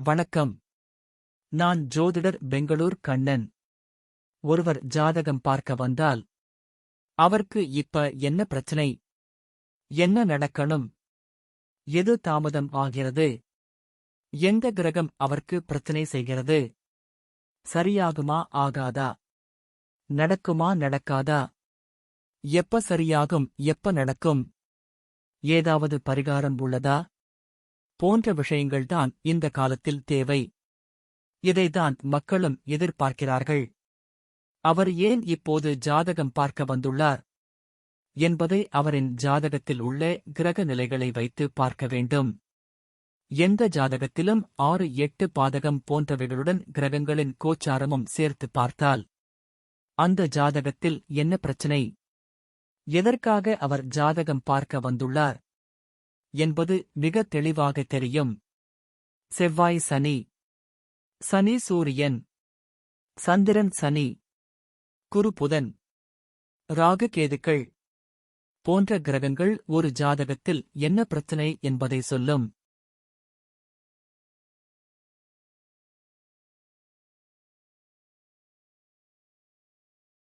வணக்கம். நான் ஜோதிடர் பெங்களூர் கண்ணன். ஒருவர் ஜாதகம் பார்க்க வந்தால் அவருக்கு இப்ப என்ன பிரச்சனை? என்ன நடக்கணும்? எது தாமதம் ஆகிறது? எந்த கிரகம் அவருக்கு பிரச்சனை செய்கிறது? சரியாகுமா ஆகாதா? நடக்குமா நடக்காதா? எப்ப சரியாகும் எப்ப நடக்கும்? ஏதாவது பரிகாரம் உள்ளதா? போன்ற விஷயங்கள்தான் இந்த காலத்தில் தேவை. இதைதான் மக்களும் எதிர்பார்க்கிறார்கள். அவர் ஏன் இப்போது ஜாதகம் பார்க்க வந்துள்ளார்? என்பதை அவரின் ஜாதகத்தில் உள்ள கிரக நிலைகளை வைத்து பார்க்க வேண்டும். எந்த ஜாதகத்திலும் ஆறு எட்டு பாதகம் போன்றவைகளுடன் கிரகங்களின் கோச்சாரமும் சேர்த்து பார்த்தால் அந்த ஜாதகத்தில் என்ன பிரச்சனை? எதற்காக அவர் ஜாதகம் பார்க்க வந்துள்ளார்? என்பது மிக தெளிவாக தெரியும். செவ்வாய் சனி. சனி சூரியன். சந்திரன் சனி. குரு புதன். ராகு கேதுக்கள். போன்ற கிரகங்கள் ஒரு ஜாதகத்தில் என்ன பிரச்சனை என்பதை சொல்லும்.